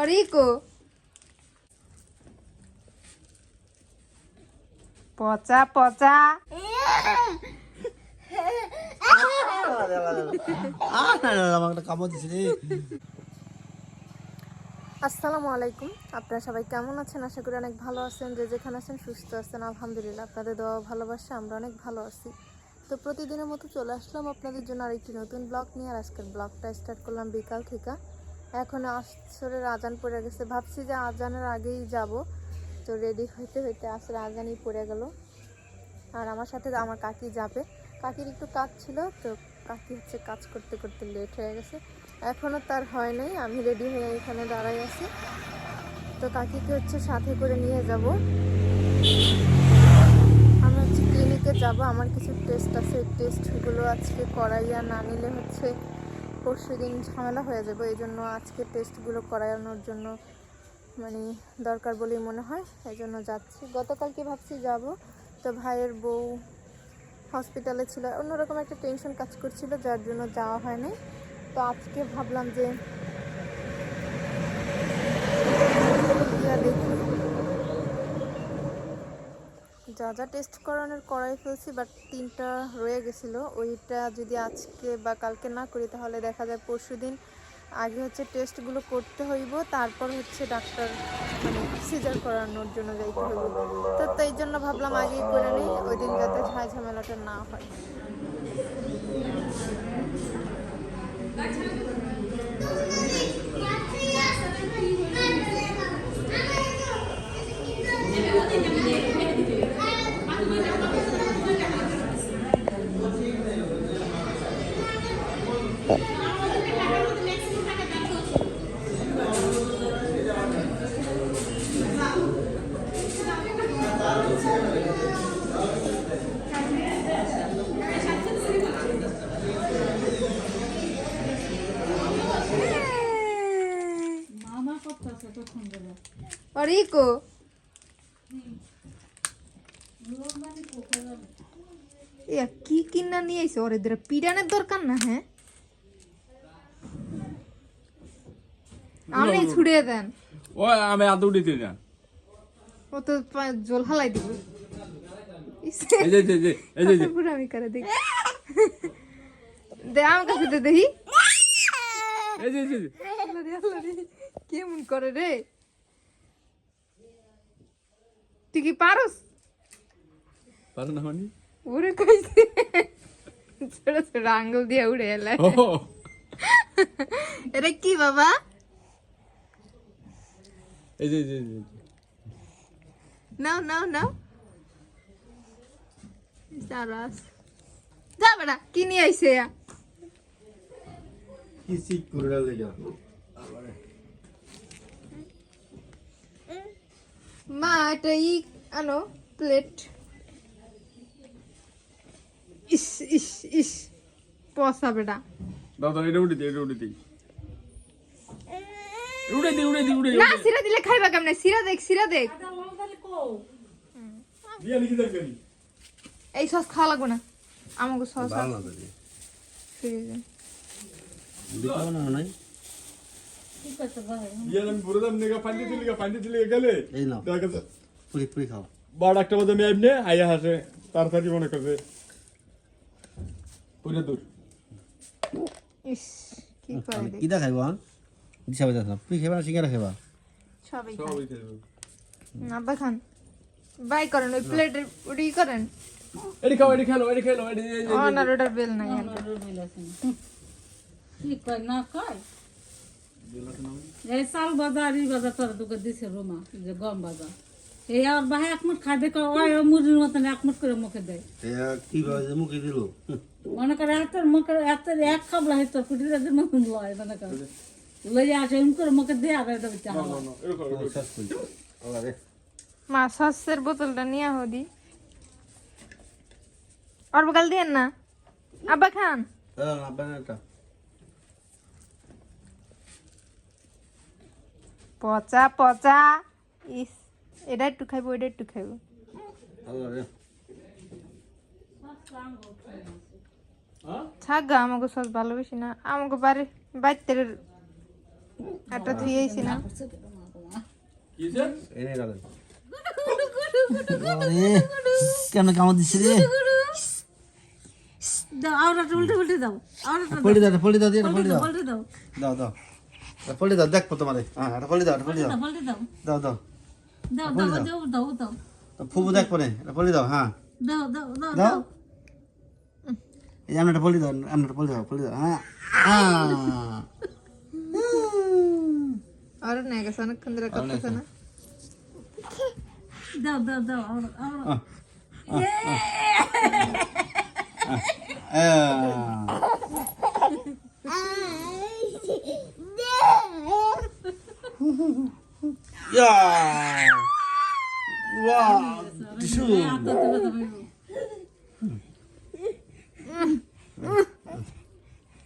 অরিকো পচা পচা আসসালামু আলাইকুম। আপনারা সবাই কেমন আছেন? আশা করি অনেক ভালো আছেন, যে যেখানে আছেন সুস্থ আছেন। আলহামদুলিল্লাহ, আপনাদের ও ভালোবাসা, আমরা অনেক ভালো আছি। তো প্রতিদিনের মতো চলে আসলাম আপনাদের জন্য আরেকটি নতুন ব্লগ নিয়ে, আর আজকের ব্লগটা স্টার্ট করলাম বিকাল থেকে। এখন আসরের আজান পড়ে গেছে। ভাবছি যে আজানের আগেই যাব। তো রেডি হইতে হইতে আসলে আজানই পড়ে গেল। আর আমার সাথে আমার কাকি যাবে। কাকির একটু কাজ ছিল, তো কাকি হচ্ছে কাজ করতে করতে লেট হয়ে গেছে। এখনও তার হয় নাই, আমি রেডি হয়ে এখানে দাঁড়াই আছি। তো কাকিকে হচ্ছে সাথে করে নিয়ে যাব। যাব। আমার কিছু টেস্ট আছে। টেস্টগুলো আজকে করাইয়া না নিলে হচ্ছে পরশু দিন ঝামেলা হয়ে যাবে। এই জন্য আজকে টেস্টগুলো করানোর জন্য মানে দরকার বলেই মনে হয়। এই জন্য যাচ্ছি। গতকালকে ভাবছি যাব। তো ভাইয়ের বউ হসপিটালে ছিল। অন্যরকম একটা টেনশন কাজ করছিল, যার জন্য যাওয়া হয়নি। তো আজকে ভাবলাম যে গিয়া দেখি যা যা টেস্ট করানোর করাই ফেলছি বাট তিনটা রয়ে গেছিল। ওইটা যদি আজকে বা কালকে না করি, তাহলে দেখা যায় পরশু দিন আগে হচ্ছে টেস্টগুলো করতে হইব, তারপর হচ্ছে ডাক্তার মানে সিজার করানোর জন্য যাইতে হইব। তো তাই জন্য ভাবলাম আগেই করে নিই, ওই দিন যাতে ঝাই ঝামেলাটা না হয়। অরিকো। ইয়া কি কিনা নিয়ে আইছো? ওর এদের পিডানের দরকার না হ্যাঁ? আপনি ছুড়িয়ে দেন। ও আমি আদৌ দিতে না। ও তো জল হালাই দিব। এই যে এই যে, এই যে পুরো আমি করে দেখি? দে আমার কাছে দে দেখি। এই যে এই যে, কেমন করে রে? তুই কি পারস? পারে না মানে? ওরে কইছে। ছোট ছোট আঙ্গুল দিয়ে উড়ে এলাই এটা কি বাবা? এই যে এই যে, নাও নাও নাও। সারাস যা বেটা কি নিয়ে আইছে ইয়া? কি সিক করে লেগে মা এটা ই আনো প্লেট ইস ইস ইস পসা বেটা। দাও দাও এটা উঠে দিই এটা উঠে দিই উড়ে দি উড়ে দি উড়ে না সিরা দিলে খাইবা কেমনে? সিরা দেখ সিরা দেখ। দেখবেন এই সস খাওয়া লাগবে না। আমাকে সস ভালো না ফ্রিজে দেখো না নাই? ঠিক আছে ভাই দিয়া আমি বুড়ো দাম নেগা পানি দিলি পানি দিলি গেলে। এই নাও। পুরি পুরি খাও। বারো একটা বাজে আমি এমনি আইয়া হাসে তাড়াতাড়ি মনে করবে পুরে দূর। ইস কি করে কি দেখাইব হন দিশা না পুরি খাইবা সিঙ্গারা খাইবা? সবই খায়। সবই খেয়ে আব্বা বাই করেন ওই প্লেটের ওটি করেন। এডি খাও এডি খেলো এডি খেলো এডি ও না ওটার বেল নাই কি কয় না কয়? এই চাল বাজার এই বাজার তোর দুকে দিছে রোমা যে গম বাজার। এই আর ভাই এক মুঠ খাই দেখো ওই মুরগির মতন এক মুঠ করে মুখে দেয়। মুখে দিল? মনে করে মুখে এক খাবলা হয়তো কুটি রাতের মতন লয় মনে করে। লইয়া আসে এম করে মুখে দেয় আর এটা না, না, মা সসের বোতলটা নিয়ে হদি আর বকাল দিয়েন না? আব্বা খান? হ্যাঁ আব্বা এটা। পচা পচা। ইস এটা একটু খাইবো এটা একটু খাইবো। রে ছাগা আমাকে সস ভালোবেসি না। আমাকে বাড়ি বাইতের একটা ধুয়েছি না। কেন কামড় দিচ্ছে রে? দাও আওড়াটা উল্টে উল্টে দাও। আওড়াটা দাও। দাও দাও দিয়ে দাও। দাও দাও। এটা ফলি দাও দেখবো তোমারে হ্যাঁ এটা ফলি দাও এটা ফলি দাও দাও দাও দাও দাও দাও দাও ফুবু দেখবো নে এটা ফলি দাও হ্যাঁ দাও দাও দাও দাও এই আমরা এটা ফলি দাও আমরা এটা ফলি দাও ফলি দাও হ্যাঁ ಅವ್ರು ನೆಗಸನ ಕಂದ್ರೆ ಕಪ್ಪಸನ দাও দাও দাও ಅವ್ರು ಅವ್ರು 야. 와. 디슈.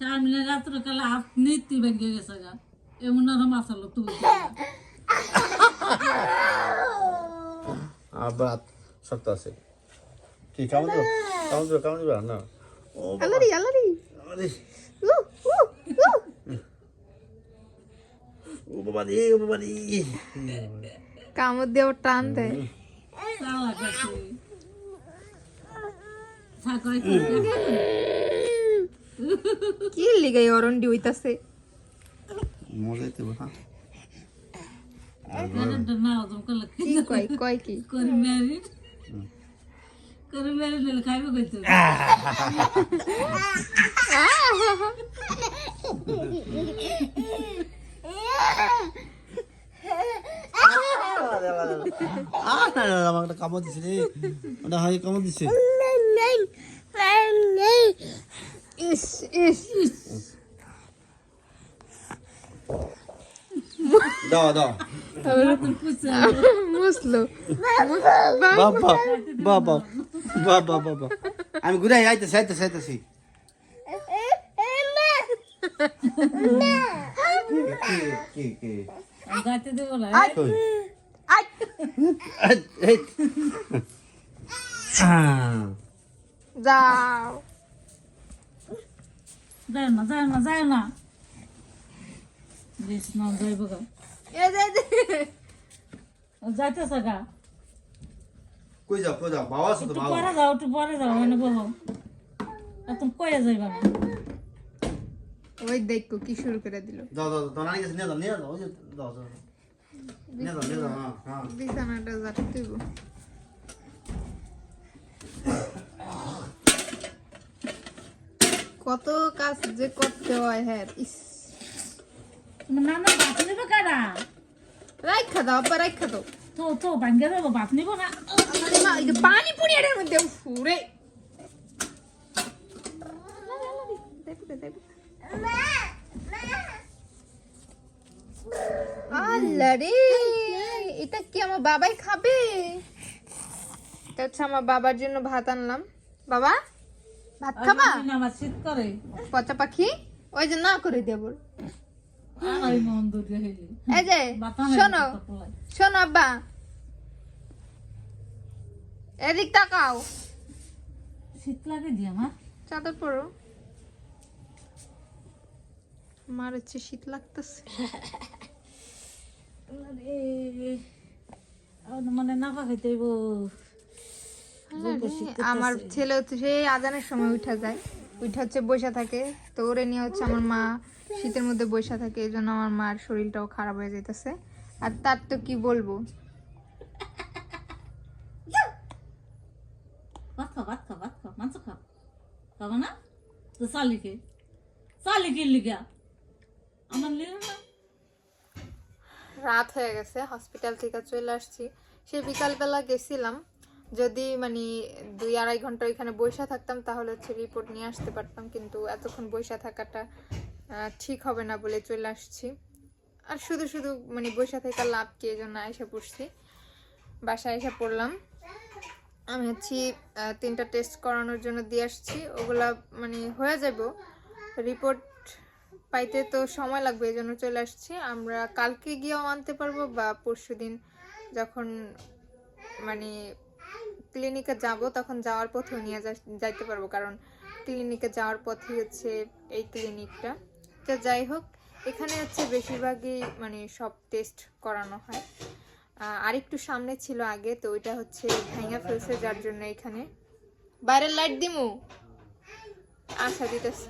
সামনে রাত্রকালে হাত নীতি ভেঙে গেছে গা এমন নরম আসলো তুই আবার শক্ত আছে কি কামড় কামড় কামড় না আলারি আলারি আলারি উপবাদ এই উপবাদ কামড় দিয়ে ওর টান দেয় কি লিগে অরণ্ডি হইতাছে মজাইতে বাবা কি কয় কয় কি করি ম্যারিড করি ম্যারিড হলে খাইবে কইতো আহ না না আমাকে একটা কামড় দিছে রে ওটা হয় কামড় দিছে ইস ইস দাও দাও পুছে মুসলো বাবা বাবা বাবা বাবা আমি ঘুরে আইতেছি আইতেছি আইতেছি কি কি কি যাইতে দেবো না কই আই এই, এই। আহ, যাও। যায় না যায় না যায় না। বেশ না যাইব গা। যাইতেছে গা। কই যাও কই যাও বাবা একটু বাবা। পরে যাও একটু পরে যাও এনে বলো এখন কয়ে যাইবা না। ওই দেখো কি শুরু করে দিল। দাও দাও দাও নানি কাছে নিয়ে দাও নিয়ে দাও ওই যে বিছানাটা যাতে দিব কত কাজ যে করতে হয় হ্যাঁ ইস নানা ভাত নিবে কারা রাইখা দাও আবার রাইখা দাও তো তো ভাঙ্গে দেবো ভাত নিব না আরে মা, এই যে পানি পুরি এটার মধ্যে ফুরে আল্লাহ রে এটা কি আমার বাবাই খাবে? এটা হচ্ছে আমার বাবার জন্য ভাত আনলাম। বাবা ভাত খাবা? আমার শীত করে। পচা পাখি? ওই যে না করে দেব এই যে শোনো শোনো আব্বা। এদিক তাকাও। শীত লাগে দি আমার। চাদর পরো। আমার হচ্ছে শীত লাগতেছে। মানে খাইতে আমার ছেলে হচ্ছে সেই আজানের সময় উঠা যায়। উঠে হচ্ছে বসে থাকে। তো ওরে নিয়ে হচ্ছে আমার মা শীতের মধ্যে বসে থাকে এই জন্য আমার মার শরীরটাও খারাপ হয়ে যেতেছে আর তার তো কি বলব? ভাত খা ভাত খা ভাত খা মাংস খা। খাব না? তো শালিকে শালিকে লিগা আমার লিগে রাত হয়ে গেছে হসপিটাল থেকে চলে আসছি। সে বিকালবেলা গেছিলাম। যদি মানে দুই আড়াই ঘণ্টা ওইখানে বসে থাকতাম, তাহলে হচ্ছে রিপোর্ট নিয়ে আসতে পারতাম, কিন্তু এতক্ষণ বসে থাকাটা ঠিক হবে না বলে চলে আসছি। আর শুধু শুধু মানে বসে থাকা লাভ কি, এই জন্য এসে পড়ছি। বাসায় এসে পড়লাম। আমি হচ্ছে তিনটা টেস্ট করানোর জন্য দিয়ে আসছি। ওগুলা মানে হয়ে যাব রিপোর্ট পাইতে তো সময় লাগবে এই জন্য চলে আসছি। আমরা কালকে গিয়েও আনতে পারব বা পরশু দিন যখন মানে ক্লিনিকে যাব, তখন যাওয়ার পথেও নিয়ে যাইতে পারব। কারণ ক্লিনিকে যাওয়ার পথে হচ্ছে এই ক্লিনিকটা তো যাই হোক, এখানে হচ্ছে বেশিরভাগই মানে সব টেস্ট করানো হয়। আরেকটু সামনে ছিল আগে, তো ওইটা হচ্ছে ভেঙে ফেলছে, যার জন্য এখানে। বাইরের লাইট দিমু? আচ্ছা দিতেছি।